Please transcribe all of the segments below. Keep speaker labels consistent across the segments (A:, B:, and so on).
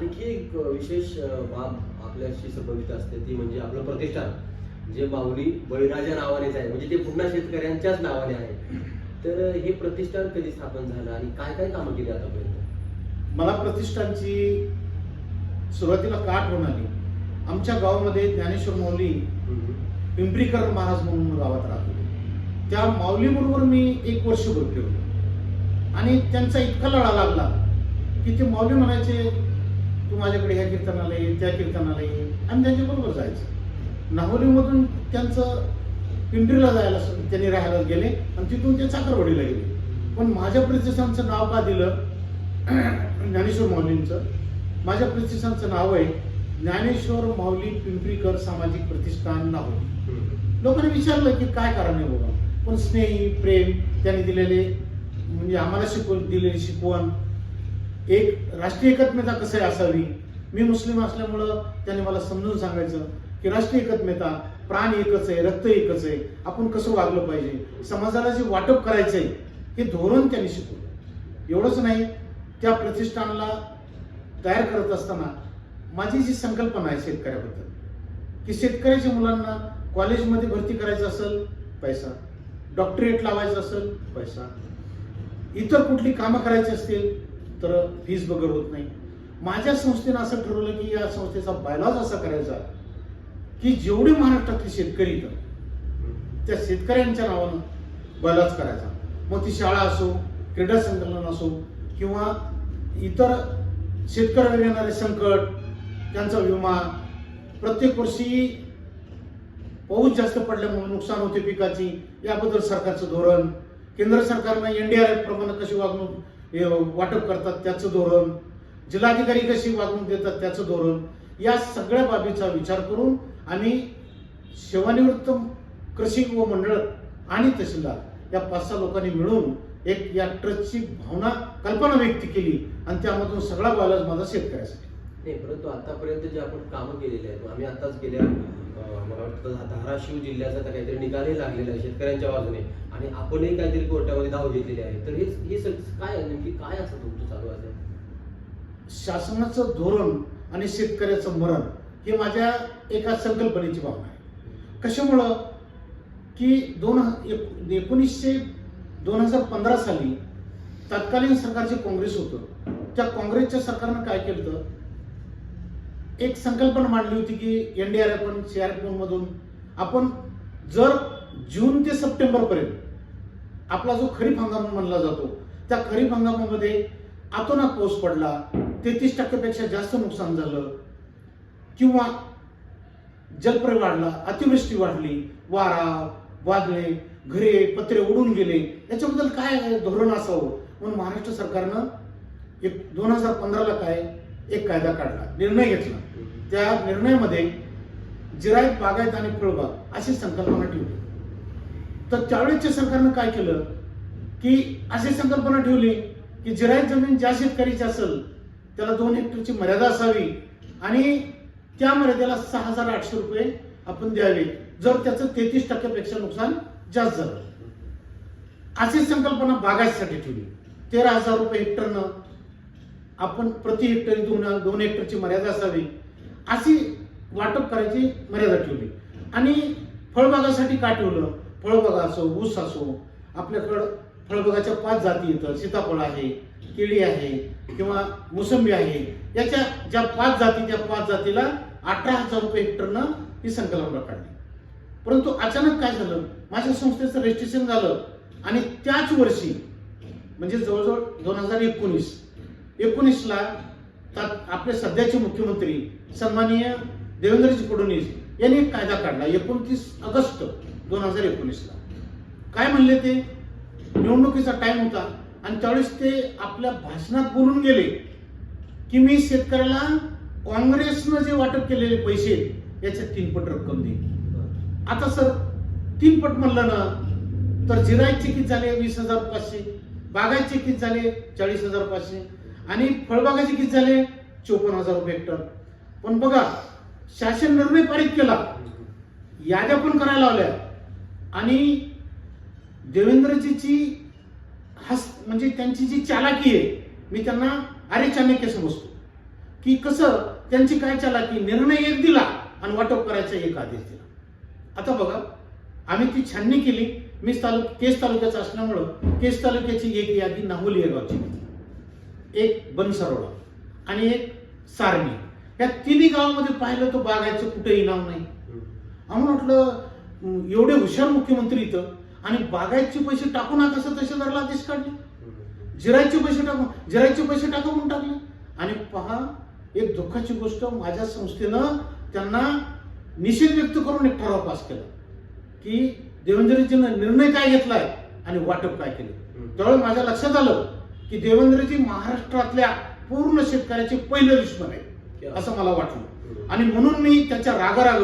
A: आणखी एक विशेष बाब आपल्याशी संबंधित असते ती म्हणजे आपलं प्रतिष्ठान. जे माऊली बळीराजा नावानेच आहे. म्हणजे ते पुन्हा शेतकऱ्यांच्याच नावाने आहे. तर हे प्रतिष्ठान कधी स्थापन झालं आणि काय काय कामं केली आतापर्यंत?
B: मला प्रतिष्ठानची सुरुवातीला का आठवण आली आमच्या गावामध्ये ज्ञानेश्वर माऊली पिंपरीकर महाराज म्हणून गावात राहत होते. त्या माऊलीबरोबर मी एक वर्ष फिरलो आणि त्यांचा इतका लढा लागला की ते माऊली म्हणायचे माझ्याकडे ह्या कीर्तनाला ये त्या कीर्तनाला ये आणि त्यांच्याबरोबर जायचं. नाहोलीमधून त्यांचं पिंपरीला जायला त्यांनी राहायला गेले आणि तिथून ते चाकरवाडीला गेले. पण माझ्या प्रतिष्ठानचं नाव का दिलं? ज्ञानेश्वर माऊलींचं. माझ्या प्रतिष्ठानचं नाव आहे ज्ञानेश्वर माऊली पिंपरीकर सामाजिक प्रतिष्ठान नाहोली. लोकांनी विचारलं की काय कारण आहे बाबा? पण स्नेही प्रेम त्यांनी दिलेले म्हणजे आम्हाला शिकवून दिलेली शिकवण एक राष्ट्रीय एकात्मता कसं असावी? मी मुस्लिम असल्यामुळं त्याने मला समजून सांगायचं की राष्ट्रीय एकात्मता प्राण एकच आहे रक्त एकच आहे. आपण कसं वागलं पाहिजे? समाजाला जे वाटप करायचं आहे हे धोरण त्यांनी शिकवलं. एवढंच नाही त्या प्रतिष्ठानाला तयार करत असताना माझी जी संकल्पना आहे शेतकऱ्याबद्दल की शेतकऱ्याच्या मुलांना कॉलेजमध्ये भरती करायचं असेल पैसा. डॉक्टरेट लावायचं असेल पैसा. इतर कुठली कामं करायची असतील तर फीज वगैरे होत नाही. माझ्या संस्थेनं असं ठरवलं की या संस्थेचा बायलॉज असा करायचा की जेवढे महाराष्ट्रातले शेतकरी इथं त्या शेतकऱ्यांच्या नावानं बायलॉज करायचा. मग ती शाळा असो क्रीडा संकलन असो किंवा इतर शेतकऱ्यावर येणारे संकट त्यांचा विमा प्रत्येक वर्षी पाऊस जास्त पडल्यामुळे नुकसान होते पिकाची याबद्दल सरकारचं धोरण केंद्र सरकारनं एनडीआरएफ प्रमाणे कशी वागणूक वाटप करतात त्याचं धोरण. जिल्हाधिकारी कशी वागणूक देतात त्याचं धोरण. या सगळ्या बाबीचा विचार करून आम्ही सेवानिवृत्त कृषी व मंडळ आणि तहसीलदार या पाच सहा लोकांनी मिळून एक या ट्रस्टची भावना कल्पना व्यक्त केली आणि त्यामधून सगळा बालच माझा शेतकऱ्यासाठी.
A: नाही परंतु आतापर्यंत जे आपण कामं केलेली आहेत आम्ही आताच गेल्या मला वाटतं धाराशिव जिल्ह्याचा तर काहीतरी निकालही लागलेला आहे शेतकऱ्यांच्या बाजूने. आणि आपणही काहीतरी कोर्टामध्ये धाव घेतलेली आहे. तर हे हे काय नेमकी? काय असं तुमचं चालू असेल
B: शासनाचं धोरण आणि शेतकऱ्याचं मरण हे माझ्या एका संकल्पनेची भावना आहे. कशामुळं? की दोन एक- एकोणीसशे दोन हजार पंधरा साली तत्कालीन सरकारचे काँग्रेस होतं. त्या काँग्रेसच्या सरकारनं काय केलं होतं? एक संकल्पना मांडली होती की एनडीआरएफ सीआरएफ मधून आपण जर जून ते सप्टेंबर पर्यंत आपला जो खरीप हंगाम म्हणला जातो त्या खरीप हंगामामध्ये अतोनात पाऊस पडला तेहतीस टक्क्यापेक्षा जास्त नुकसान झालं किंवा जलप्रय वाढला अतिवृष्टी वाढली वारा वादळे घरे पत्रे उडून गेले याच्याबद्दल काय धोरण असावं? म्हणून महाराष्ट्र सरकारनं एक दोन हजार पंधराला काय एक कायदा काढला निर्णय घेतला. त्या निर्णयामध्ये जिरायत बागायत आणि फळबाग अशी संकल्पना ठेवली. तर त्यावेळेच्या सरकारनं काय केलं? की अशी संकल्पना ठेवली की जिरायत जमीन ज्या शेतकरीची असेल त्याला दोन हेक्टरची मर्यादा असावी आणि त्या मर्यादेला सहा हजार आठशे रुपये आपण द्यावे जर त्याचं तेहतीस टक्क्यापेक्षा नुकसान जास्त झालं. अशी संकल्पना बागायतीसाठी ठेवली. तेरा हजार रुपये हेक्टरनं आपण प्रति हेक्टरी दोन दोन हेक्टरची मर्यादा असावी अशी वाटप करायची मर्यादा ठेवली. आणि फळबागासाठी का ठेवलं? फळबागा असो ऊस असो आपल्याकडं फळबागाच्या पाच जाती येतात. सीताफळ आहे केळी आहे किंवा मोसंबी आहे. याच्या ज्या पाच जाती त्या पाच जातीला अठरा हजार रुपये हेक्टरनं ही संकल्पना काढली. परंतु अचानक काय झालं? माझ्या संस्थेचं रजिस्ट्रेशन झालं. आणि त्याच वर्षी म्हणजे जवळजवळ दोन हजार एकोणीस एकोणीसला तात- आपले सध्याचे मुख्यमंत्री सन्माननीय देवेंद्रजी फडणवीस यांनी एक कायदा काढला एकोणतीस ऑगस्ट दोन हजार एकोणीसला काय म्हणले ते? निवडणुकीचा टाइम होता आणि त्यावेळेस ते आपल्या भाषणात बोलून गेले की मी शेतकऱ्याला काँग्रेसनं जे वाटप केलेले पैसे याचे तीन पट रक्कम देईन. आता सर तीन पट म्हणलं ना तर जिरायचे किती झाले? वीस हजार पाचशे. बागायचे किती झाले? चाळीस हजार पाचशे. आणि फळबागाचे किती झाले? चोपन्न हजार रुपये हेक्टर पण बघा शासन निर्णय पारित केला. याद्या पण करायला लावल्या आणि देवेंद्रजीची हस म्हणजे त्यांची जी चालाकी आहे मी त्यांना अरे चाणक्य समजतो. की कसं त्यांची काय चालाकी? निर्णय एक दिला आणि वाटप करायचा एक आदेश दिला. आता बघा आम्ही ती छाननी केली. मी तालुक केस तालुक्याचा असल्यामुळं केस तालुक्याची एक यादी नाहोली या गावची. एक बनसरोडा आणि एक सारणी. या तिन्ही गावामध्ये पाहिलं तर बागायचं कुठेही नाव नाही. आम्हाला वाटलं "हं, एवढे हुशार मुख्यमंत्री इथं आणि बागायतचे पैसे टाकू नका असं तहसीलदारला आदेश काढले. जिरायचे पैसे टाकून जिरायचे पैसे टाका म्हणून टाकले. आणि पहा एक दुःखाची गोष्ट माझ्या संस्थेनं त्यांना निषेध व्यक्त करून एक ठराव पास केला की देवेंद्रजीनं निर्णय काय घेतलाय आणि वाटप काय केले. त्यावेळेस माझ्या लक्षात आलं की देवेंद्रजी महाराष्ट्रातल्या पूर्ण शेतकऱ्याचे पहिले दुश्मन आहे असं मला वाटलं. आणि म्हणून मी त्याच्या रागाराग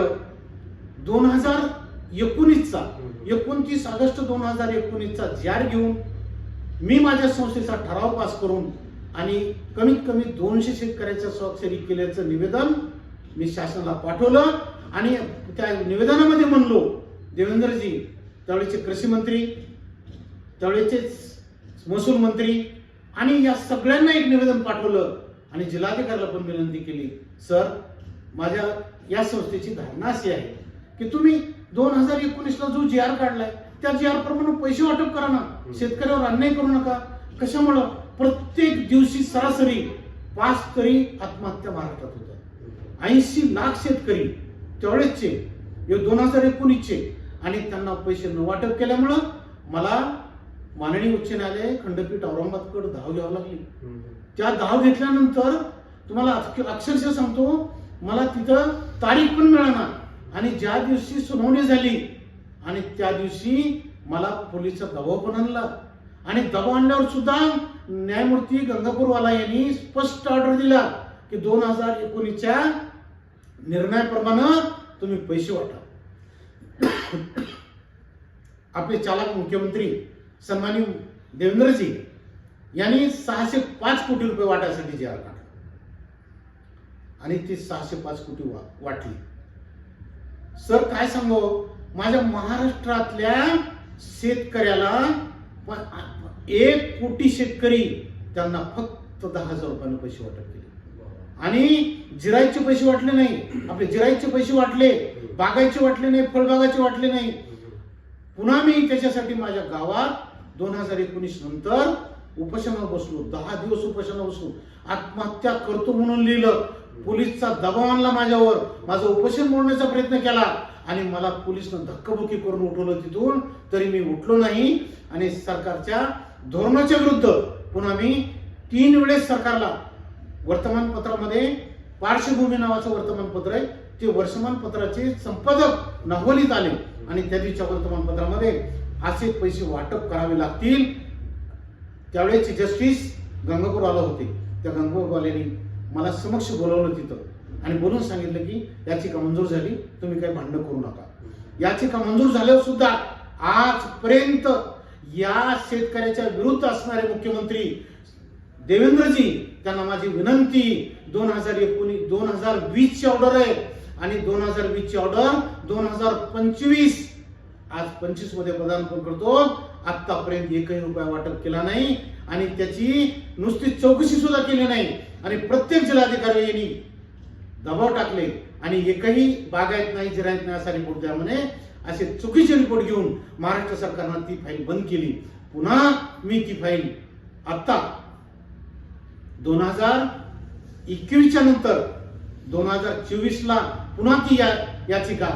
B: दोन हजार एकोणीसचा एकोणतीस ऑगस्ट दोन हजार एकोणीसचा जार घेऊन मी माझ्या संस्थेचा ठराव पास करून आणि कमीत कमी दोनशे शेतकऱ्याच्या स्वाक्षरी केल्याचं निवेदन मी शासनाला पाठवलं. आणि त्या निवेदनामध्ये म्हणलो देवेंद्रजी त्यावेळेचे कृषी मंत्री त्यावेळेचे महसूल मंत्री आणि या सगळ्यांना एक निवेदन पाठवलं आणि जिल्हाधिकाऱ्याला पण विनंती केली. सर माझ्या या संस्थेची धारणा अशी आहे की तुम्ही दोन हजार एकोणीसला जो जी आर काढलाय त्या जी आर प्रमाणे पैसे वाटप करा ना. शेतकऱ्यावर अन्याय करू नका. कशामुळं? प्रत्येक दिवशी सरासरी पाच तरी आत्महत्या महाराष्ट्रात होतात. ऐंशी लाख शेतकरी त्यावेळेसचे दोन हजार एकोणीसचे आणि त्यांना पैसे न वाटप केल्यामुळं मला माननीय उच्च न्यायालय खंडपीठ औरंगाबादकडे धाव घ्यावं लागली. त्या धाव घेतल्यानंतर तुम्हाला अक्ष- अक्षरशः सांगतो मला तिथं तारीख पण मिळाना आणि ज्या दिवशी सुनावणी झाली आणि त्या दिवशी मला पोलिसचा दबाव पण आणला. आणि दबाव आणल्यावर सुद्धा न्यायमूर्ती गंगापूरवाला यांनी स्पष्ट ऑर्डर दिला की दोन हजार एकोणीसच्या निर्णयाप्रमाणे तुम्ही पैसे वाटा. आपले चालक मुख्यमंत्री सन्मानी देवेंद्रजी यांनी सहाशे पाच कोटी रुपये वाटायसाठी जी आर काढला आणि ती सहाशे पाच कोटी वा वाटली. सर काय सांगो? माझ्या महाराष्ट्रातल्या शेतकऱ्याला एक कोटी शेतकरी त्यांना फक्त दहा हजार रुपयाने पैसे वाटप केले. आणि जिरायचे पैसे वाटले नाही. आपले जिरायचे पैसे वाटले बागायचे वाटले नाही फळबागाचे वाटले नाही. पुन्हा मी त्याच्यासाठी माझ्या गावात दोन हजार एकोणीस नंतर उपोषणावर बसलो दहा दिवस उपोषणावर बसलो. आत्महत्या करतो म्हणून लिहिलं. पोलीसचा दबाव आणला माझ्यावर. माझं उपोषण मोडण्याचा प्रयत्न केला. आणि मला पोलिसनं धक्काबुक्की करून उठवलं तिथून. तरी मी उठलो नाही. आणि सरकारच्या धोरणाच्या विरुद्ध पुन्हा मी तीन वेळेस सरकारला वर्तमानपत्रामध्ये पार्श्वभूमी नावाचं वर्तमानपत्र आहे. ते वर्तमानपत्राचे संपादक नाहोलीत आले आणि त्या दिवशीच्या वर्तमानपत्रामध्ये असे पैसे वाटप करावे लागतील. त्यावेळेचे जस्टिस गंगापूरवाला होते. त्या गंगापूरवाल्यांनी मला समक्ष बोलावलं तिथं. आणि बोलून सांगितलं की याचिका मंजूर झाली? तुम्ही काही भांडण करू नका. याचिका मंजूर झाल्यावर सुद्धा आजपर्यंत या शेतकऱ्याच्या विरुद्ध असणारे मुख्यमंत्री देवेंद्रजी त्यांना माझी विनंती दोन हजार एकोणीस दोन हजार वीसची ऑर्डर आहे. आणि दोन हजार वीस ची ऑर्डर दोन हजार पंचवीस. आज पंचवीसमध्ये प्रदान पण करतो? आतापर्यंत एकही रुपया वाटप केला नाही आणि त्याची नुसती चौकशी सुद्धा केली नाही. आणि प्रत्येक जिल्हाधिकारी यांनी दबाव टाकले आणि एकही बागायत नाही जिरायत नाही असा रिपोर्ट द्या म्हणे. असे चुकीचे रिपोर्ट घेऊन महाराष्ट्र सरकारनं ती फाईल बंद केली. पुन्हा मी ती फाईल आत्ता दोन हजार एकवीसच्या नंतर दोन हजार चोवीस ला पुन्हा ती या याचिका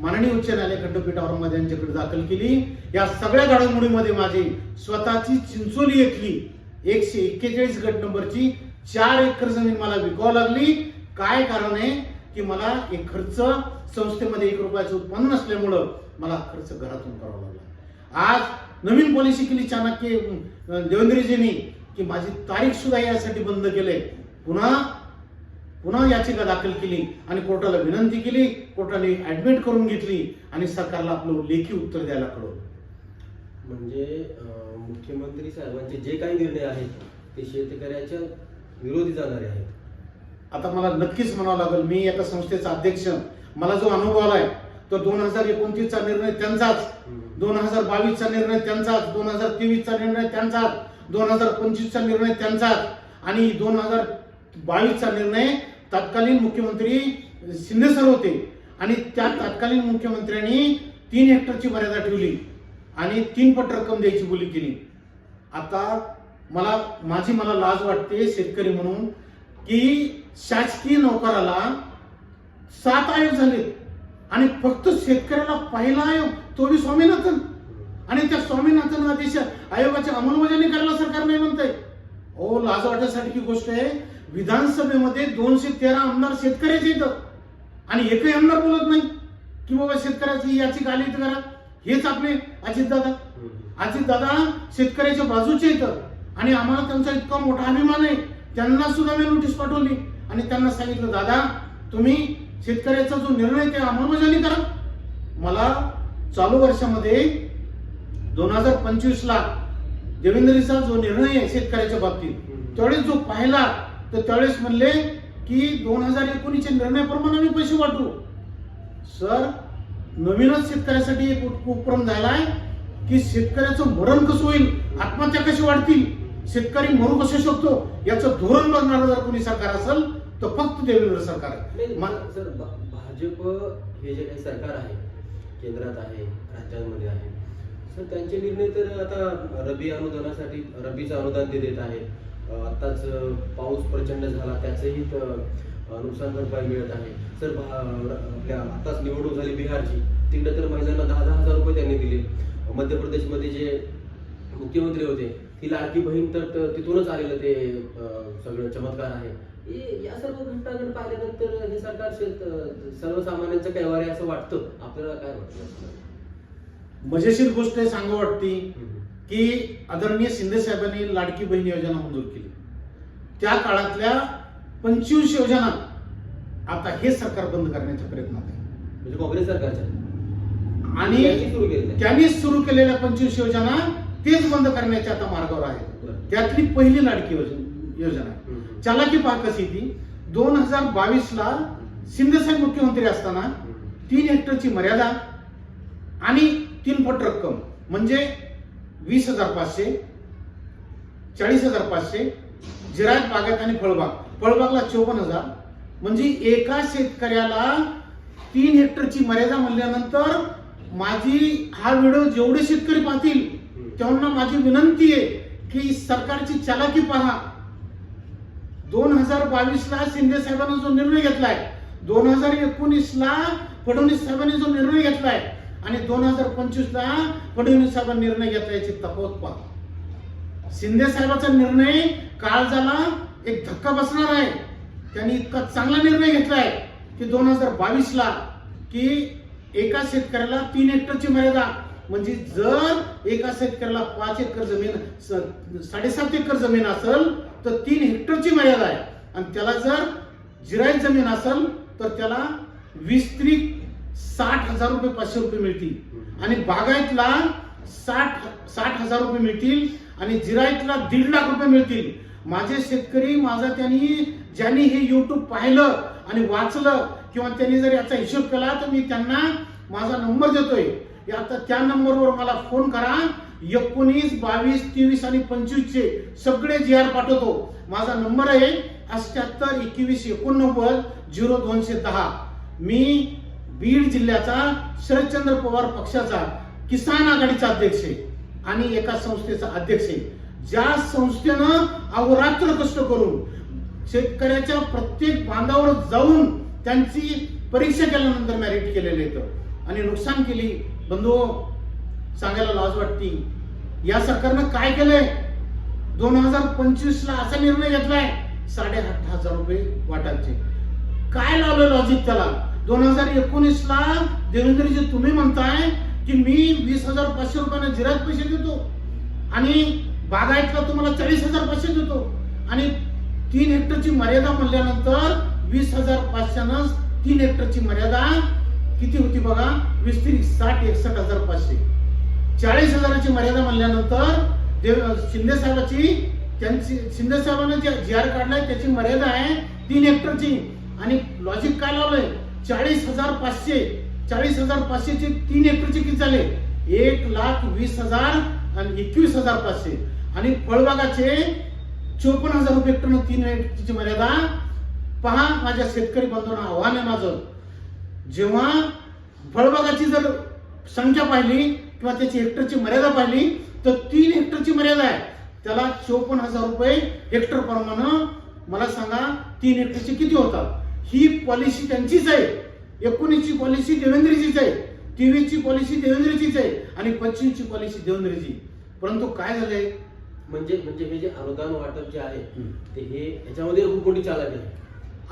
B: माननीय उच्च न्यायालय खंडपीठ औरंगाबाद यांच्याकडे दाखल केली. या सगळ्या घडामोडीमध्ये माझी स्वतःची चिंचोली येथली एकशे एक्केचाळीस गट नंबरची चार एकर जमीन मला विकावं लागली. काय कारण आहे? की मला एक खर्च संस्थेमध्ये एक रुपयाचं उत्पन्न नसल्यामुळं मला खर्च घरातून करावा लागला. आज नवीन पॉलिसी केली चाणक्य देवेंद्रजींनी की माझी तारीख सुद्धा यासाठी बंद केले पुन्हा पुन्हा याचिका दाखल केली आणि कोर्टाला विनंती केली कोर्टाने ऍडमिट करून घेतली आणि सरकारला आपलं लेखी उत्तर द्यायला कळवलं.
A: म्हणजे मुख्यमंत्री साहेबांचे जे काही निर्णय आहेत ते शेतकऱ्याच्या विरोधी जाणारे आहेत.
B: आता मला नक्कीच म्हणावं लागेल मी एका संस्थेचा अध्यक्ष मला जो अनुभव आलाय तो दोन हजार एकोणतीसचा निर्णय त्यांचाच दोन हजार बावीसचा निर्णय त्यांचाच दोन हजार तेवीसचा निर्णय त्यांचाच दोन हजार पंचवीसचा निर्णय त्यांचाच आणि दोन हजार बावीसचा निर्णय तत्कालीन मुख्यमंत्री शिंदे सर होते. आणि त्या तत्कालीन मुख्यमंत्र्यांनी तीन हेक्टरची मर्यादा ठेवली आणि तीन पट रक्कम द्यायची बोली केली. आता मला माझी मला लाज वाटते शेतकरी म्हणून की शासकीय नोकराला सात आयोग झाले आणि फक्त शेतकऱ्याला पहिला आयोग तो बी स्वामीनाथन. आणि त्या स्वामीनाथन आदेश आयोगाची अंमलबजावणी करायला सरकार नाही म्हणतंय. ओ लाज वाटण्यासारखी गोष्ट आहे. विधानसभेमध्ये दोनशे तेरा आमदार शेतकऱ्याचे येतं. आणि एकही आमदार बोलत नाही की बाबा शेतकऱ्याची याची आली तर करा. हेच आपले अजितदादा. अजितदादा शेतकऱ्याच्या बाजूचे येतं. आणि आम्हाला त्यांचा इतका मोठा अभिमान आहे. त्यांना सुद्धा मी नोटीस पाठवली. आणि त्यांना सांगितलं दादा तुम्ही शेतकऱ्याचा जो निर्णय ते अंमलबजावणी करा. मला चालू वर्षामध्ये दोन हजार पंचवीस ला देवेंद्रचा जो निर्णय आहे शेतकऱ्याच्या बाबतीत त्यावेळेस जो पाहिला तर त्यावेळेस म्हणले की दोन हजार एकोणीसच्या निर्णयाप्रमाणे आम्ही पैसे वाटू. सर नवीनच शेतकऱ्यासाठी एक उप- उपक्रम झालाय की शेतकऱ्याचं मरण कसं होईल आत्महत्या कशी वाढतील शेतकरी मरू कसं शकतो याचं धोरण बघणार जर कोणी सरकार असेल तर फक्त देवेंद्र सरकार आहे.
A: सर भाजप हे जे काही सरकार आहे केंद्रात आहे राज्यांमध्ये आहे सर त्यांचे निर्णय तर आता रबी अनुदानासाठी रबीचं अनुदान ते देत आहे आत्ताच पाऊस प्रचंड झाला त्याचंही नुकसान भरपाई मिळत आहे. सर भा- आपल्या आत्ताच निवडणूक झाली बिहारची. तिकडे तर महिलांना दहा दहा हजार रुपये त्यांनी दिले. मध्य प्रदेशमध्ये जे मुख्यमंत्री होते ती लाडकी बहीण तर तिथूनच आलेलं ते सगळं चमत्कार आहे. हे- या सर्व घटनाकडे पाहिल्यानंतर हे सरकार सर्वसामान्यांचं कैवार आहे असं वाटतं. आपल्याला काय वाटतं?
B: मजेशीर गोष्ट आहे सांगू वाटती. की आदरणीय शिंदे साहेबांनी लाडकी बहीण योजना मंजूर केली त्या काळातल्या पंचवीस योजना आता हे सरकार बंद करण्याच्या प्रयत्नात आहे
A: म्हणजे काँग्रेस सरकारच्या
B: आणि
A: आहे.
B: त्यांनी सुरू केलेल्या पंचवीस योजना तेच बंद करण्याच्या आता मार्गावर आहेत
A: बरं.
B: त्यातली पहिली लाडकी योजना आहे. चालाकी पहा कशी ती दोन हजार बावीस ला शिंदे साहेब मुख्यमंत्री असताना. तीन हेक्टरची मर्यादा आणि तीन पट रक्कम म्हणजे वीस हजार पाचशे चाळीस हजार पाचशे जिरायत बागायत आणि फळबाग. फळबागला चोपन्न हजार. म्हणजे एका शेतकऱ्याला तीन हेक्टरची मर्यादा म्हणल्यानंतर माझी हा व्हिडिओ जेवढे शेतकरी पाहतील त्यांना माझी विनंती आहे की सरकारची चालाकी पहा. दोन हजार बावीस ला शिंदे साहेबांना जो निर्णय घेतलाय दोन हजार एकोणीस ला फडणवीस साहेबांनी जो निर्णय घेतलाय आणि दोन हजार पंचवीस ला फडणवीस साहेबांनी निर्णय घेतला याची तफावत पा शिंदे साहेबाचा निर्णय काळ झाला एक धक्का बसणार आहे. त्यांनी इतका चांगला निर्णय घेतलाय की दोन हजार बावीस ला की एका शेतकऱ्याला तीन हेक्टरची मर्यादा. म्हणजे जर एका शेतकऱ्याला पाच एकर जमीन साडेसात एकर जमीन असेल तर तीन हेक्टरची मर्यादा आहे. आणि त्याला जर जिरायत जमीन असेल तर त्याला वीस त्री साठ हजार रुपये पाचशे रुपये मिळतील. आणि बागायतला साठ साठ हजार रुपये मिळतील आणि जिरायतला दीड लाख रुपये मिळतील. माझे शेतकरी माझा त्यांनी ज्यांनी हे युट्यूब पाहिलं आणि वाचलं किंवा त्यांनी जर याचा हिशोब केला तर मी त्यांना माझा नंबर देतोय. या आता त्या नंबरवर मला फोन करा. एकोणीस बावीस तेवीस आणि पंचवीसचे सगळे जी आर पाठवतो. माझा नंबर आहे अष्ट्याहत्तर एकवीस एकोणनव्वद झिरो दोनशे दहा. मी बीड जिल्ह्याचा शरदचंद्र पवार पक्षाचा किसान आघाडीचा अध्यक्ष आहे आणि एका संस्थेचा अध्यक्ष आहे. ज्या संस्थेनं अहोरात्र कष्ट करून शेतकऱ्याच्या प्रत्येक बांधावर जाऊन त्यांची परीक्षा केल्यानंतर मॅरिट केलेलं येतं आणि नुकसान केली. बंधू सांगायला लाज वाटती. या सरकारनं काय केलंय? दोन हजार पंचवीस ला असा निर्णय घेतलाय. साडेआठ हजार रुपये वाटायचे. काय लावलं लॉजिक त्याला? दोन हजार एकोणीसला देवेंद्रजी तुम्ही म्हणताय की मी वीस हजार पाचशे रुपयाने जिरात पैसे देतो आणि बागायतला तुम्हाला चाळीस हजार पाचशे देतो. आणि तीन हेक्टरची मर्यादा म्हणल्यानंतर वीस हजार पाचशेनं तीन हेक्टरची मर्यादा किती होती बघा? वीस तीन साठ एकसष्ट हजार पाचशे. चाळीस हजाराची मर्यादा म्हणल्यानंतर देव शिंदे साहेबाची त्यांची शिंदे साहेबांना जे जी आर काढलाय त्याची मर्यादा आहे तीन हेक्टरची. आणि लॉजिक काय लावलंय? चाळीस हजार पाचशे चाळीस हजार पाचशेचे तीन हेक्टरचे किती झाले? एक लाख वीस हजार आणि एकवीस हजार पाचशे. आणि फळबागाचे चोपन्न हजार रुपये हेक्टरनं तीन हेक्टरची मर्यादा. पहा माझ्या शेतकरी बांधवांना आव्हान आहे माझं. जेव्हा फळबागाची जर संख्या पाहिली किंवा त्याची हेक्टरची मर्यादा पाहिली तर तीन हेक्टरची मर्यादा आहे. त्याला चोपन्न हजार रुपये हेक्टर प्रमाणे मला सांगा तीन हेक्टरचे किती होतात? ही पॉलिसी त्यांचीच आहे. एकोणीसची पॉलिसी देवेंद्रजीच आहे. तेवीसची पॉलिसी देवेंद्रजीच आहे. आणि पंचवीसची पॉलिसी देवेंद्रजी. परंतु काय झालंय?
A: म्हणजे म्हणजे हे जे अनुदान वाटप जे आहे ते हे याच्यामध्ये खूप मोठी चालाकी आहे.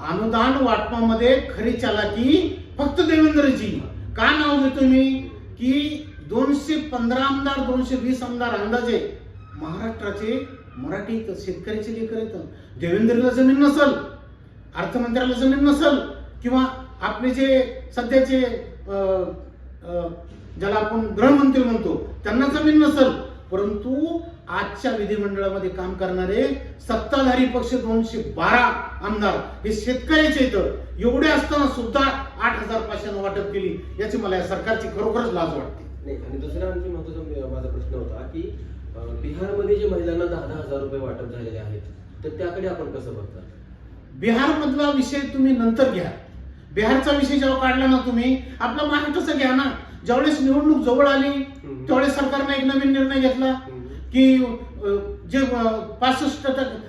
B: अनुदान वाटपामध्ये खरी चालाकी फक्त देवेंद्रजी. का नाव घेतो मी? की दोनशे पंधरा आमदार दोनशे वीस आमदार अंदाजे महाराष्ट्राचे मराठी शेतकऱ्याचे लेकर येतं देवेंद्रला जमीन नसल. अर्थमंत्र्याला जमीन नसल किंवा आपले जे सध्याचे ज्याला आपण गृहमंत्री म्हणतो त्यांना जमीन नसल. परंतु आजच्या विधिमंडळामध्ये काम करणारे सत्ताधारी पक्ष दोनशे बारा आमदार हे शेतकऱ्याचे इथं. एवढे असताना सुद्धा आठ हजार पाचशे वाटप केली. याची मला या सरकारची खरोखरच लाज वाटते.
A: नाही आणि दुसरा आणखी महत्त्वाचा माझा प्रश्न होता की बिहारमध्ये जे महिलांना दहा दहा हजार रुपये वाटप झालेले आहेत तर त्याकडे आपण कसं बघतात
B: बिहार मधला विषय तुम्ही नंतर घ्या. बिहारचा विषय जेव्हा काढला ना तुम्ही आपला महाराष्ट्राचा घ्या ना. ज्यावेळेस निवडणूक जवळ आली त्यावेळेस सरकारने एक नवीन निर्णय घेतला की जे पासष्ट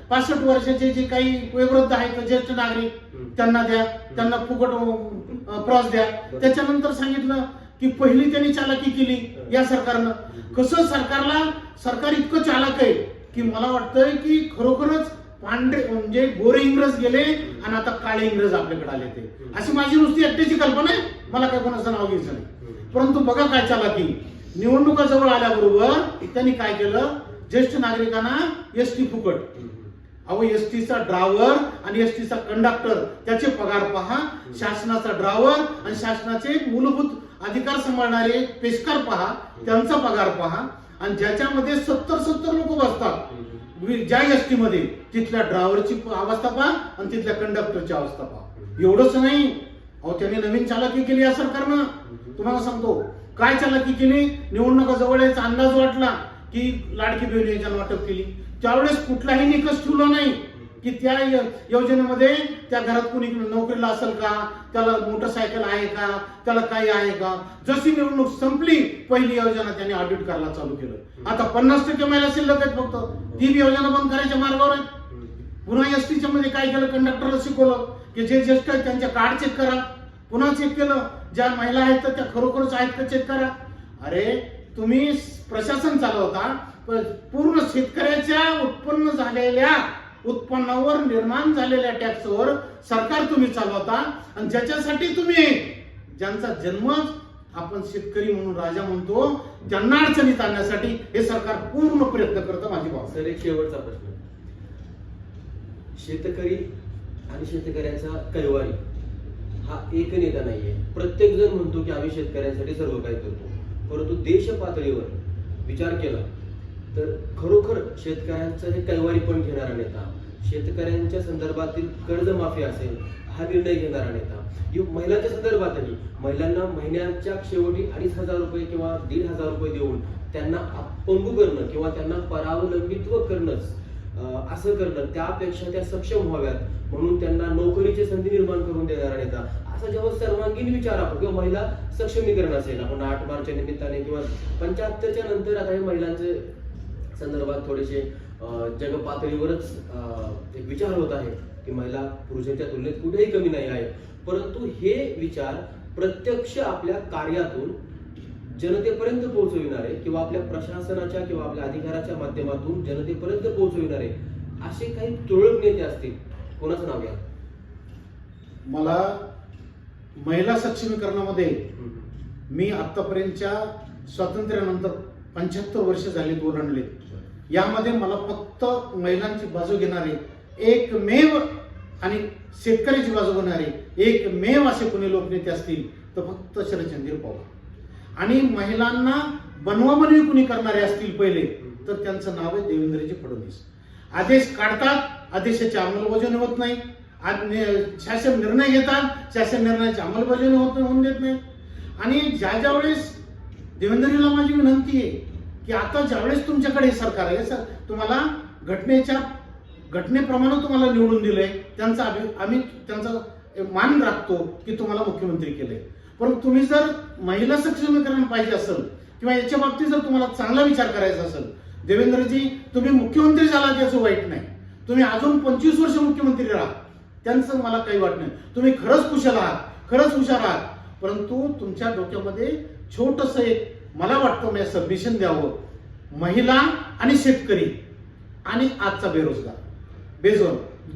B: पासष्ट वर्षाचे जे काही वयोवृद्ध आहेत ज्येष्ठ नागरिक. त्यांना द्या. त्यांना फुकट अ, प्रॉस द्या. त्याच्यानंतर सांगितलं की पहिली त्यांनी चालाकी केली या सरकारनं. कसं सरकारला सरकार इतकं चालक आहे की मला वाटतंय की खरोखरच पांढरे म्हणजे गोरे इंग्रज गेले आणि आता काळे इंग्रज आपल्याकडे आले ते. अशी माझी नुसती एकट्याची कल्पना आहे. मला काय कोणाचं नाव घ्यायचं नाही. परंतु बघा काय चालाकी निवडणुका जवळ आल्याबरोबर त्यांनी काय केलं? ज्येष्ठ नागरिकांना एस टी फुकट. अहो एस टीचा ड्रायव्हर आणि एस टीचा कंडक्टर त्याचे पगार पहा. शासनाचा ड्रायव्हर आणि शासनाचे मूलभूत अधिकार सांभाळणारे पेशकार पहा. त्यांचा पगार पहा. आणि ज्याच्यामध्ये सत्तर सत्तर लोक बसतात. ज्या एस टी मध्ये तिथल्या ड्रायव्हरची अवस्था पहा आणि तिथल्या कंडक्टरची अवस्था पहा. एवढंच नाही. अहो त्यांनी नवीन चालाकी केली या सरकारनं. तुम्हाला सांगतो काय चालाकी केली? निवडणुका जवळ यायचा अंदाज वाटला की लाडकी बहिणी योजना वाटप केली. त्यावेळेस कुठलाही निकष ठेवला नाही. की त्या योजनेमध्ये त्या घरात कोणी नोकरीला असेल का? त्याला मोटरसायकल आहे का? त्याला काही आहे का? जशी निवडणूक संपली पहिली योजना त्यांनी ऑडिट करायला चालू केलं. आता पन्नास टक्के महिला शिल्लक आहेत फक्त. ती बी योजना बंद करायच्या मार्गावर आहे पुन्हा एस टीच्या मध्ये काय केलं? कंडक्टरला शिकवलं की जे ज्येष्ठ आहेत त्यांच्या कार्ड चेक करा. पुन्हा चेक केलं. ज्या महिला आहेत तर त्या खरोखरच आहेत का चेक करा? अरे तुम्ही प्रशासन चालवता. पूर्ण शेतकऱ्याच्या उत्पन्न झालेल्या उत्पन्नावर निर्माण झालेल्या टॅक्सवर सरकार तुम्ही चालवता आणि ज्याच्यासाठी तुम्ही ज्यांचा जन्म आपण शेतकरी म्हणून राजा म्हणतो त्यांना अडचणीत आणण्यासाठी हे सरकार पूर्ण प्रयत्न करतं माझी भाव
A: सर एक शेवटचा प्रश्न. शेतकरी आणि शेतकऱ्याचा कैवारी हा एक नेता नाहीये. प्रत्येक जण म्हणतो की आम्ही शेतकऱ्यांसाठी सर्व काही करतो. परंतु देश पातळीवर विचार केला तर खरोखर शेतकऱ्यांचं हे कैवारी पण घेणारा नेता शेतकऱ्यांच्या संदर्भातील कर्जमाफी असेल हा निर्णय घेणारा नेता. महिलांच्या संदर्भातही महिलांना महिन्याच्या शेवटी अडीच हजार रुपये किंवा दीड हजार रुपये देऊन त्यांना अपंगू करणं किंवा त्यांना परावलंबित्व करणंच असं करणं त्यापेक्षा त्या सक्षम व्हाव्यात. म्हणून त्यांना नोकरीची संधी निर्माण करून देणारा नेता. असा जेव्हा सर्वांगीण विचार आपण किंवा महिला सक्षमीकरण असेल आपण आठ मार्चच्या निमित्ताने किंवा पंच्याहत्तरच्या नंतर आता हे महिलांचे संदर्भात थोडेसे अं, जग पातळीवरच अं, एक विचार होत आहे की महिला पुरुषांच्या तुलनेत कुठेही कमी नाही आहे परंतु हे विचार प्रत्यक्ष आपल्या कार्यातून जनतेपर्यंत पोहोचविणारे किंवा आपल्या प्रशासनाच्या किंवा आपल्या अधिकाराच्या माध्यमातून जनतेपर्यंत पोहोचविणारे असे काही तुरळक नेते असतील. कोणाचं नाव घ्या?
B: मला महिला सक्षमीकरणामध्ये मी आतापर्यंतच्या स्वातंत्र्यानंतर पंच्याहत्तर वर्ष झाले ओलांडले यामध्ये मला फक्त महिलांची बाजू घेणारे एकमेव आणि शेतकऱ्याची बाजू घेणारे एकमेव असे कोणी लोकनेते असतील तर फक्त शरदचंद्र पवार. आणि महिलांना बनवाबनवी कुणी करणारे असतील पहिले तर त्यांचं नाव आहे देवेंद्रजी फडणवीस. आदेश काढतात आदेशाची अंमलबजावणी होत नाही. आज शासन निर्णय घेतात शासन निर्णयाची अंमलबजावणी होत होऊन देत नाही. आणि ज्या ज्या वेळेस देवेंद्रजीला माझी विनंती आहे की आता ज्यावेळेस तुमच्याकडे हे सरकार आहे सर तुम्हाला घटनेच्या घटनेप्रमाणे तुम्हाला निवडून दिलंय त्यांचा आम्ही आम्ही त्यांचा मान राखतो की तुम्हाला मुख्यमंत्री केले परंतु तुम्ही जर महिला सक्षमीकरण पाहिजे असेल किंवा याच्या बाबतीत जर तुम्हाला चांगला विचार करायचा असेल देवेंद्रजी तुम्ही मुख्यमंत्री झाला त्याचं वाईट नाही. तुम्ही अजून पंचवीस वर्ष मुख्यमंत्री राहा. त्यांचं मला काही वाट नाही. तुम्ही खरंच कुशल आहात खरंच हुशार आहात. परंतु तुमच्या डोक्यामध्ये छोटस एक मला वाटतं मी सबमिशन द्यावं. महिला आणि शेतकरी आणि आजचा बेरोजगार. बेजोर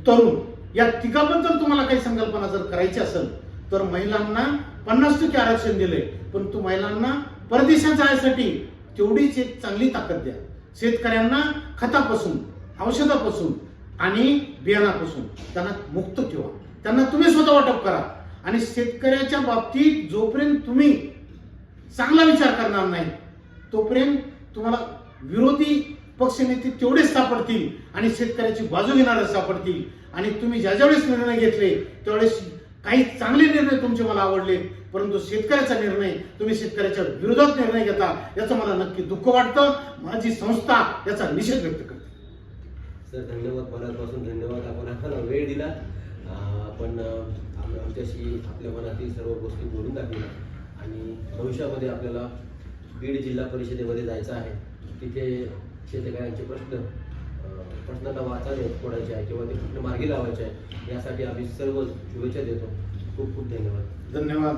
B: तरुण या तिघाबद्दल तुम्हाला काही संकल्पना जर करायची असेल तर महिलांना पन्नास टक्के आरक्षण दिले परंतु महिलांना परदेशात जाण्यासाठी तेवढीच एक चांगली ताकद द्या. शेतकऱ्यांना खतापासून औषधापासून आणि बियाणापासून त्यांना मुक्त ठेवा. त्यांना तुम्ही स्वतः वाटप करा. आणि शेतकऱ्याच्या बाबतीत जोपर्यंत तुम्ही चांगला विचार करणार नाही. तोपर्यंत तुम्हाला विरोधी पक्षनेते तेवढेच सापडतील आणि शेतकऱ्याची बाजू घेणारे सापडतील. आणि तुम्ही ज्या ज्यावेळेस निर्णय घेतले त्यावेळेस काही चांगले निर्णय तुमचे मला आवडले. परंतु शेतकऱ्याचा निर्णय तुम्ही शेतकऱ्याच्या विरोधात निर्णय घेता याचं मला नक्की दुःख वाटतं. माझी संस्था याचा निषेध व्यक्त करते.
A: सर धन्यवाद. मनापासून धन्यवाद. आपण आम्हाला वेळ दिला. आपण आमच्याशी आपल्या मनातील सर्व गोष्टी बोलून दाखवल्या. आणि भविष्यामध्ये आपल्याला बीड जिल्हा परिषदेमध्ये जायचं आहे. तिथे शेतकऱ्यांचे प्रश्न अं, वाचा देत फोडायचे आहे किंवा ते प्रश्न मार्गी लावायचे आहे यासाठी आम्ही सर्व शुभेच्छा देतो. खूप खूप धन्यवाद.
B: धन्यवाद.